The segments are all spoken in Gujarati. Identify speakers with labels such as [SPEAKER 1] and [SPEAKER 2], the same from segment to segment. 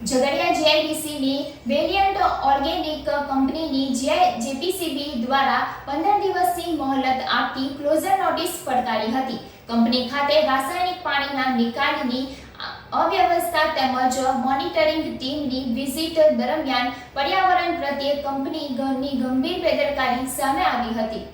[SPEAKER 1] ઝઘડિયા જીઆઈડીસીની વેરિયન્ટ ઓર્ગેનિક કંપનીની જેપીસીબી દ્વારા પંદર દિવસની મોહલત આપતી ક્લોઝર નોટિસ ફટકારી હતી. કંપની ખાતે રાસાયણિક પાણીના નિકાલની અવ્યવસ્થા તેમજ મોનિટરિંગ ટીમની વિઝિટ દરમિયાન પર્યાવરણ પ્રત્યે કંપની ગંભીર બેદરકારી સામે આવી હતી.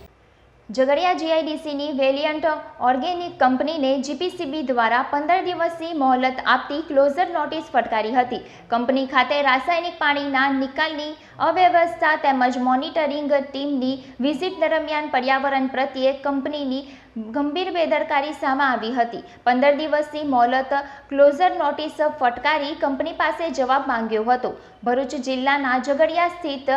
[SPEAKER 1] ઝઘડિયા જીઆઈડીસીની વેલિયન્ટ ઓર્ગેનિક કંપનીને જીપીસીબી દ્વારા પંદર દિવસની મોહલત આપતી ક્લોઝર નોટિસ ફટકારી હતી. કંપની ખાતે રાસાયણિક પાણીના નિકાલની અવ્યવસ્થા તેમજ મોનિટરિંગ ટીમની વિઝિટ દરમિયાન પર્યાવરણ પ્રત્યે કંપનીની ગંભીર બેદરકારી સામે આવી હતી. પંદર દિવસની મોહલત ક્લોઝર નોટિસ ફટકારી કંપની પાસે જવાબ માંગ્યો હતો. ભરૂચ જિલ્લાના ઝઘડિયા સ્થિત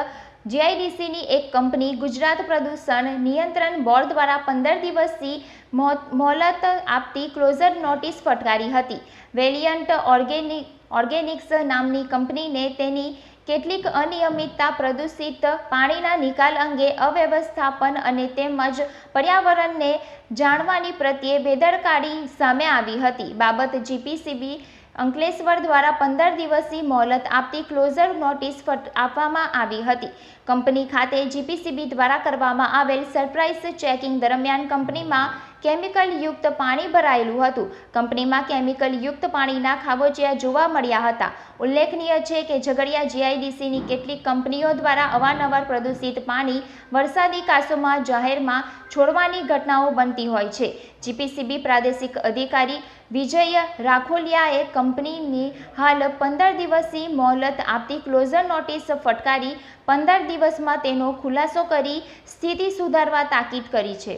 [SPEAKER 1] જીઆઈડીસીની એક કંપની ગુજરાત પ્રદૂષણ નિયંત્રણ બોર્ડ દ્વારા પંદર દિવસથી મોહ- મોહલત આપતી ક્લોઝર નોટિસ ફટકારી હતી. વેલિયન્ટ ઓર્ગેનિક ઓર્ગેનિક્સ નામની કંપનીને તેની કેટલીક અનિયમિતતા પ્રદૂષિત પાણીના નિકાલ અંગે અવ્યવસ્થાપન અને તેમજ પર્યાવરણને જાણવાની પ્રત્યે બેદરકારી સામે આવી હતી. બાબત જીપીસીબી અંકલેશ્વર દ્વારા પંદર દિવસની મોહલત આપતી ક્લોઝર નોટિસ આપવામાં આવી હતી. કંપની ખાતે જીપીસીબી દ્વારા કરવામાં આવેલ સરપ્રાઇઝ ચેકિંગ દરમિયાન કંપનીમાં કેમિકલ યુક્ત પાણી ભરાયેલું હતું. કંપનીમાં કેમિકલ યુક્ત પાણીના ખાબોચિયા જોવા મળ્યા હતા. ઉલ્લેખનીય છે કે ઝઘડિયા જીઆઈડીસીની કેટલીક કંપનીઓ દ્વારા અવારનવાર પ્રદૂષિત પાણી વરસાદી કાસોમાં જાહેરમાં છોડવાની ઘટનાઓ બનતી હોય છે. જીપીસીબી પ્રાદેશિક અધિકારી વિજય રાખોલિયાએ કંપનીની હાલ પંદર દિવસની મોહલત આપતી ક્લોઝર નોટિસ ફટકારી પંદર દિવસમાં તેનો ખુલાસો કરી સ્થિતિ સુધારવા તાકીદ કરી છે.